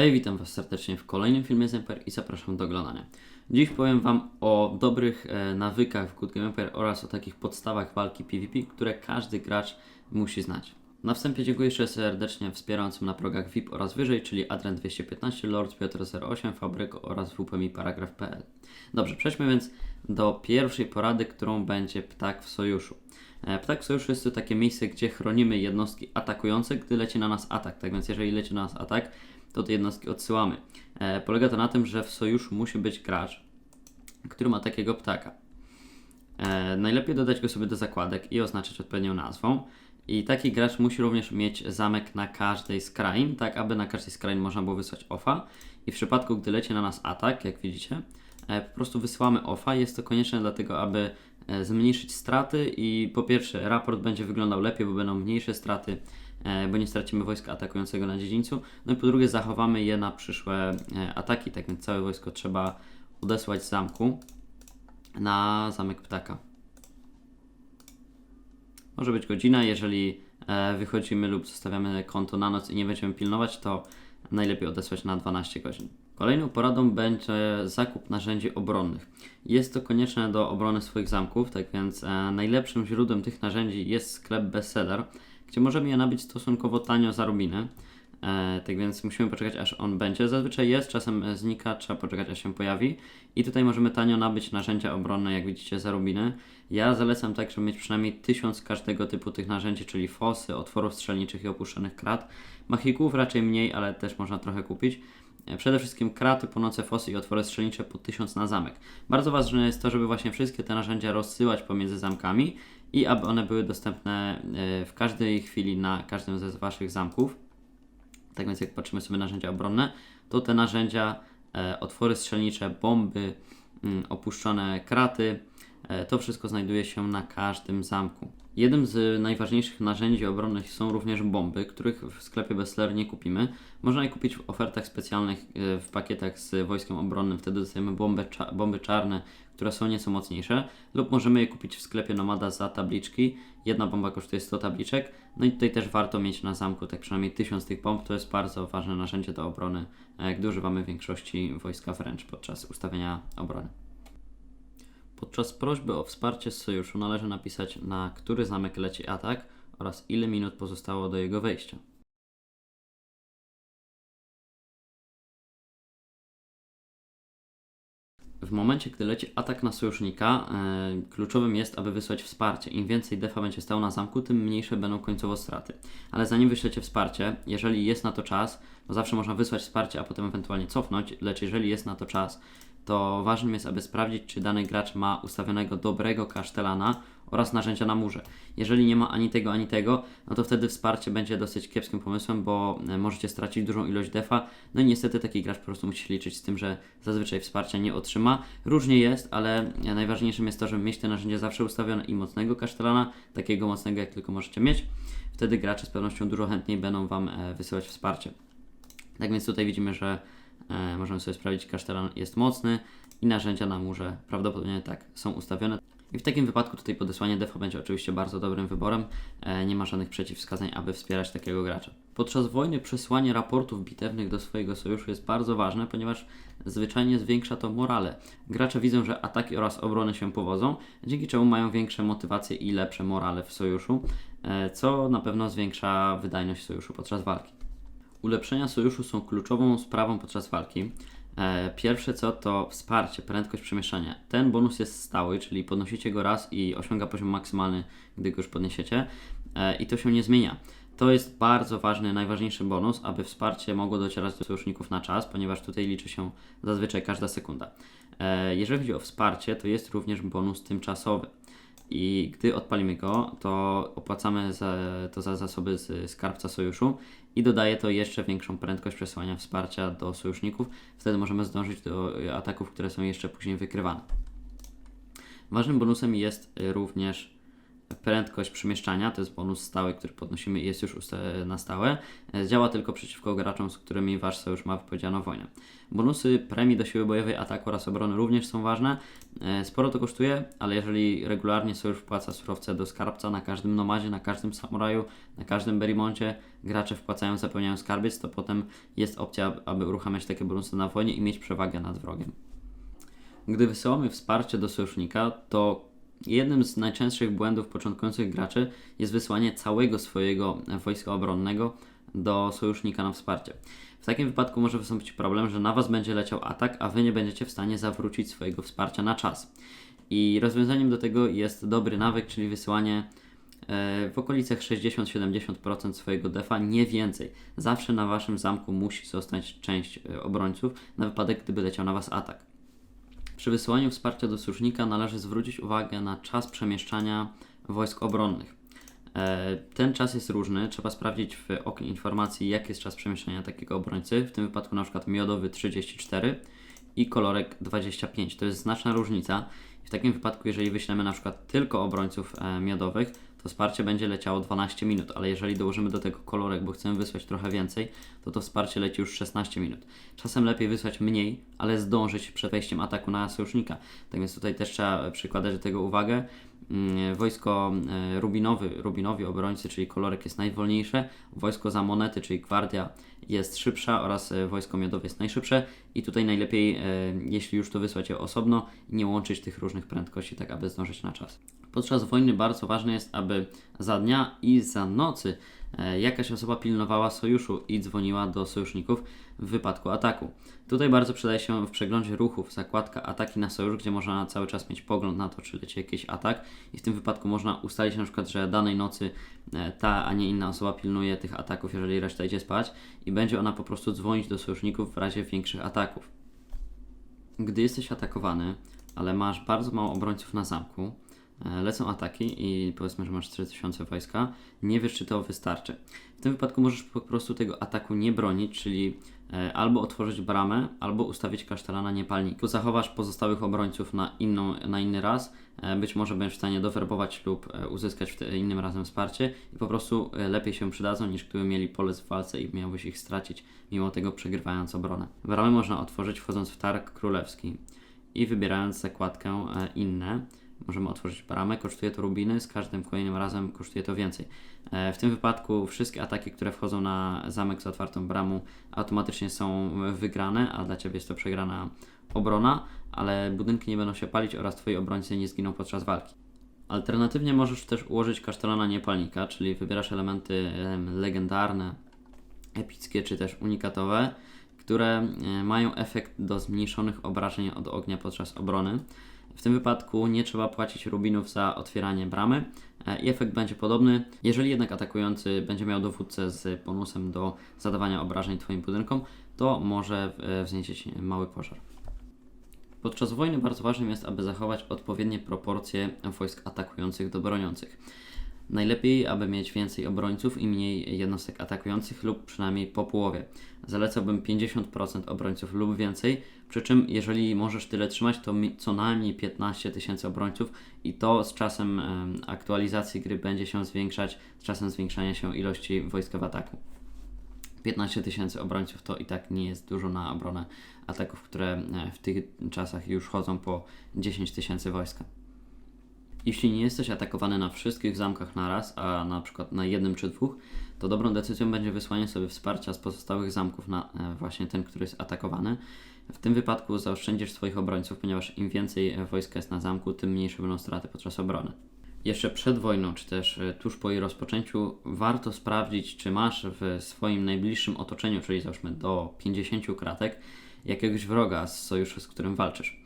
Hej, witam Was serdecznie w kolejnym filmie z Emper i zapraszam do oglądania. Dziś powiem Wam o dobrych e, nawykach w Good Game oraz o takich podstawach walki PvP, które każdy gracz musi znać. Na wstępie dziękuję jeszcze serdecznie wspierającym na progach VIP oraz wyżej, czyli Adrent 215, Lord Piotr 08, Fabryko oraz WPMI Paragraf.pl. Dobrze, przejdźmy więc do pierwszej porady, którą będzie Ptak w Sojuszu. E, Ptak w Sojuszu jest to takie miejsce, gdzie chronimy jednostki atakujące, gdy leci na nas atak. Tak więc jeżeli leci na nas atak, to te jednostki odsyłamy. E, polega to na tym, że w sojuszu musi być gracz, który ma takiego ptaka. E, najlepiej dodać go sobie do zakładek i oznaczyć odpowiednią nazwą. I taki gracz musi również mieć zamek na każdej z krain, tak aby na każdej z krain można było wysłać OFA. I w przypadku, gdy leci na nas atak, jak widzicie, e, po prostu wysyłamy OFA. Jest to konieczne dlatego, aby zmniejszyć straty i po pierwsze raport będzie wyglądał lepiej, bo będą mniejsze straty, bo nie stracimy wojska atakującego na dziedzińcu. No i po drugie zachowamy je na przyszłe e, ataki, tak więc całe wojsko trzeba odesłać z zamku na zamek ptaka. Może być godzina, jeżeli e, wychodzimy lub zostawiamy konto na noc i nie będziemy pilnować, to najlepiej odesłać na 12 godzin. Kolejną poradą będzie zakup narzędzi obronnych. Jest to konieczne do obrony swoich zamków, tak więc e, najlepszym źródłem tych narzędzi jest sklep bestseller, gdzie możemy je nabyć stosunkowo tanio za rubiny. E, tak więc musimy poczekać aż on będzie. Zazwyczaj jest, czasem znika, trzeba poczekać aż się pojawi. I tutaj możemy tanio nabyć narzędzia obronne, jak widzicie, za rubiny. Ja zalecam tak, żeby mieć przynajmniej 1000 każdego typu tych narzędzi, czyli fosy, otworów strzelniczych i opuszczonych krat. Machików raczej mniej, ale też można trochę kupić. E, Przede wszystkim kraty, płonące fosy i otwory strzelnicze po 1000 na zamek. Bardzo ważne jest to, żeby właśnie wszystkie te narzędzia rozsyłać pomiędzy zamkami i aby one były dostępne e, w każdej chwili na każdym ze Waszych zamków. Tak więc jak patrzymy sobie na narzędzia obronne, to te narzędzia, e, otwory strzelnicze, bomby, mm, opuszczone kraty, to wszystko znajduje się na każdym zamku. Jednym z najważniejszych narzędzi obronnych są również bomby, których w sklepie Bestseller nie kupimy. Można je kupić w ofertach specjalnych e, w pakietach z wojskiem obronnym, wtedy dostajemy bomby, cza- bomby czarne, które są nieco mocniejsze, lub możemy je kupić w sklepie Nomada za tabliczki. Jedna bomba kosztuje 100 tabliczek, no i tutaj też warto mieć na zamku tak przynajmniej 1000 tych bomb, to jest bardzo ważne narzędzie do obrony, e, gdy używamy większości wojska wręcz podczas ustawienia obrony. Podczas prośby o wsparcie z sojuszu należy napisać na który zamek leci atak oraz ile minut pozostało do jego wejścia. W momencie, gdy leci atak na sojusznika, e, kluczowym jest, aby wysłać wsparcie. Im więcej defa będzie stało na zamku, tym mniejsze będą końcowo straty. Ale zanim wyślecie wsparcie, jeżeli jest na to czas, bo zawsze można wysłać wsparcie, a potem ewentualnie cofnąć, lecz jeżeli jest na to czas, to ważnym jest, aby sprawdzić, czy dany gracz ma ustawionego dobrego kasztelana oraz narzędzia na murze. Jeżeli nie ma ani tego, ani tego, no to wtedy wsparcie będzie dosyć kiepskim pomysłem, bo e, możecie stracić dużą ilość defa. No i niestety taki gracz po prostu musi się liczyć z tym, że zazwyczaj wsparcia nie otrzyma. Różnie jest, ale e, najważniejszym jest to, żeby mieć te narzędzia zawsze ustawione i mocnego kasztelana, takiego mocnego jak tylko możecie mieć. Wtedy gracze z pewnością dużo chętniej będą Wam e, wysyłać wsparcie. Tak więc tutaj widzimy, że e, możemy sobie sprawdzić, kasztelan jest mocny i narzędzia na murze prawdopodobnie tak są ustawione. I w takim wypadku tutaj podesłanie defa będzie oczywiście bardzo dobrym wyborem. E, nie ma żadnych przeciwwskazań, aby wspierać takiego gracza. Podczas wojny przesłanie raportów bitewnych do swojego sojuszu jest bardzo ważne, ponieważ zwyczajnie zwiększa to morale. Gracze widzą, że ataki oraz obrony się powodzą, dzięki czemu mają większe motywacje i lepsze morale w sojuszu, e, co na pewno zwiększa wydajność sojuszu podczas walki. Ulepszenia sojuszu są kluczową sprawą podczas walki. E, Pierwsze co to wsparcie, prędkość przemieszczania. Ten bonus jest stały, czyli podnosicie go raz i osiąga poziom maksymalny, gdy go już podniesiecie e, i to się nie zmienia. To jest bardzo ważny, najważniejszy bonus, aby wsparcie mogło docierać do sojuszników na czas, ponieważ tutaj liczy się zazwyczaj każda sekunda. E, Jeżeli chodzi o wsparcie, to jest również bonus tymczasowy. I gdy odpalimy go, to opłacamy za, to za zasoby z skarbca sojuszu i dodaje to jeszcze większą prędkość przesyłania wsparcia do sojuszników. Wtedy możemy zdążyć do ataków, które są jeszcze później wykrywane. Ważnym bonusem jest również prędkość przemieszczania, to jest bonus stały, który podnosimy i jest już na stałe, e, działa tylko przeciwko graczom, z którymi wasz sojusz ma wypowiedzianą wojnę. Bonusy premii do siły bojowej, ataku oraz obrony również są ważne. E, Sporo to kosztuje, ale jeżeli regularnie sojusz wpłaca surowce do skarbca na każdym nomadzie, na każdym samuraju, na każdym berimoncie, gracze wpłacają, zapełniają skarbiec, to potem jest opcja, aby uruchamiać takie bonusy na wojnie i mieć przewagę nad wrogiem. Gdy wysyłamy wsparcie do sojusznika, to jednym z najczęstszych błędów początkujących graczy jest wysłanie całego swojego wojska obronnego do sojusznika na wsparcie. W takim wypadku może wystąpić problem, że na Was będzie leciał atak, a Wy nie będziecie w stanie zawrócić swojego wsparcia na czas. I rozwiązaniem do tego jest dobry nawyk, czyli wysyłanie e, w okolicach 60-70% swojego defa, nie więcej. Zawsze na Waszym zamku musi zostać część e, obrońców, na wypadek gdyby leciał na Was atak. Przy wysyłaniu wsparcia do sojusznika należy zwrócić uwagę na czas przemieszczania wojsk obronnych. E, Ten czas jest różny, trzeba sprawdzić w oknie informacji, jaki jest czas przemieszczania takiego obrońcy. W tym wypadku na przykład miodowy 34 i kolorek 25. To jest znaczna różnica. W takim wypadku, jeżeli wyślemy na przykład tylko obrońców e, miodowych, to wsparcie będzie leciało 12 minut, ale jeżeli dołożymy do tego kolorek, bo chcemy wysłać trochę więcej, to to wsparcie leci już 16 minut. Czasem lepiej wysłać mniej, ale zdążyć przed wejściem ataku na sojusznika. Tak więc tutaj też trzeba przykładać do tego uwagę. Mm, Wojsko e, rubinowy, rubinowi obrońcy, czyli kolorek jest najwolniejsze, wojsko za monety, czyli gwardia jest szybsza oraz e, wojsko miodowe jest najszybsze i tutaj najlepiej, e, jeśli już to wysłać je osobno, nie łączyć tych różnych prędkości, tak aby zdążyć na czas. Podczas wojny bardzo ważne jest, aby za dnia i za nocy e, jakaś osoba pilnowała sojuszu i dzwoniła do sojuszników w wypadku ataku. Tutaj bardzo przydaje się w przeglądzie ruchów zakładka ataki na sojusz, gdzie można cały czas mieć pogląd na to, czy leci jakiś atak i w tym wypadku można ustalić na przykład, że danej nocy ta, a nie inna osoba pilnuje tych ataków, jeżeli reszta idzie spać i będzie ona po prostu dzwonić do sojuszników w razie większych ataków. Gdy jesteś atakowany, ale masz bardzo mało obrońców na zamku, lecą ataki i powiedzmy, że masz 4000 wojska, nie wiesz, czy to wystarczy. W tym wypadku możesz po prostu tego ataku nie bronić, czyli e, albo otworzyć bramę, albo ustawić kasztelana niepalniku. Zachowasz pozostałych obrońców na, inną, na inny raz, e, być może będziesz w stanie dowerbować lub e, uzyskać wtedy innym razem wsparcie i po prostu e, lepiej się przydadzą niż gdyby mieli polec w walce i miałbyś ich stracić, mimo tego przegrywając obronę. Bramy można otworzyć wchodząc w targ królewski i wybierając zakładkę e, inne. Możemy otworzyć bramę, kosztuje to rubiny, z każdym kolejnym razem kosztuje to więcej. E, W tym wypadku wszystkie ataki, które wchodzą na zamek z otwartą bramą automatycznie są wygrane, a dla Ciebie jest to przegrana obrona, ale budynki nie będą się palić oraz Twoi obrońcy nie zginą podczas walki. Alternatywnie możesz też ułożyć kasztelana niepalnika, czyli wybierasz elementy em, legendarne, epickie czy też unikatowe, które e, mają efekt do zmniejszonych obrażeń od ognia podczas obrony. W tym wypadku nie trzeba płacić rubinów za otwieranie bramy e, i efekt będzie podobny. Jeżeli jednak atakujący będzie miał dowódcę z bonusem do zadawania obrażeń Twoim budynkom, to może e, wzniecić mały pożar. Podczas wojny bardzo ważnym jest, aby zachować odpowiednie proporcje wojsk atakujących do broniących. Najlepiej, aby mieć więcej obrońców i mniej jednostek atakujących lub przynajmniej po połowie. Zalecałbym 50% obrońców lub więcej, przy czym jeżeli możesz tyle trzymać, to co najmniej 15 tysięcy obrońców i to z czasem em, aktualizacji gry będzie się zwiększać, z czasem zwiększania się ilości wojska w ataku. 15 tysięcy obrońców to i tak nie jest dużo na obronę ataków, które e, w tych czasach już chodzą po 10 tysięcy wojska. Jeśli nie jesteś atakowany na wszystkich zamkach naraz, a na przykład na jednym czy dwóch, to dobrą decyzją będzie wysłanie sobie wsparcia z pozostałych zamków na e, właśnie ten, który jest atakowany. W tym wypadku zaoszczędzisz swoich obrońców, ponieważ im więcej e, wojska jest na zamku, tym mniejsze będą straty podczas obrony. Jeszcze przed wojną, czy też e, tuż po jej rozpoczęciu, warto sprawdzić, czy masz w swoim najbliższym otoczeniu, czyli załóżmy do 50 kratek, jakiegoś wroga z sojuszu, z którym walczysz.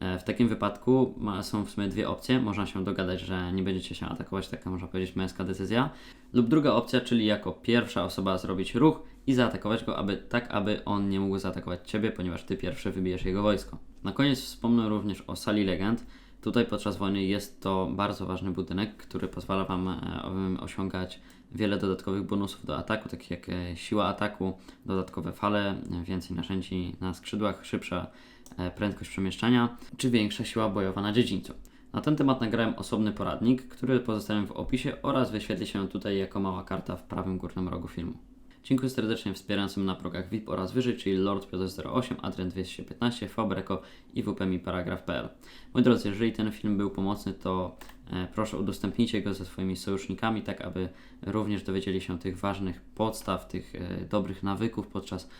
E, W takim wypadku ma, są w sumie dwie opcje. Można się dogadać, że nie będziecie się atakować, taka można powiedzieć męska decyzja. Lub druga opcja, czyli jako pierwsza osoba zrobić ruch i zaatakować go, aby, tak aby on nie mógł zaatakować Ciebie, ponieważ Ty pierwszy wybijesz jego wojsko. Na koniec wspomnę również o sali legend. Tutaj podczas wojny jest to bardzo ważny budynek, który pozwala Wam e, osiągać wiele dodatkowych bonusów do ataku, takich jak e, siła ataku, dodatkowe fale, więcej narzędzi na skrzydłach, szybsza e, prędkość przemieszczania, czy większa siła bojowa na dziedzińcu. Na ten temat nagrałem osobny poradnik, który pozostawiam w opisie oraz wyświetli się tutaj jako mała karta w prawym górnym rogu filmu. Dziękuję serdecznie wspierającym na progach VIP oraz wyżej, czyli Lord Piotr 08, Adrian 215, Fabreko i WPMI Paragraf.pl. Moi drodzy, jeżeli ten film był pomocny, to e, proszę udostępnijcie go ze swoimi sojusznikami, tak aby również dowiedzieli się tych ważnych podstaw, tych e, dobrych nawyków podczas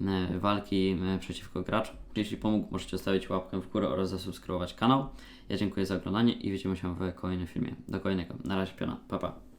e, walki przeciwko graczom. Jeśli pomógł, możecie zostawić łapkę w górę oraz zasubskrybować kanał. Ja dziękuję za oglądanie i widzimy się w kolejnym filmie. Do kolejnego. Na razie, piona. Pa, pa.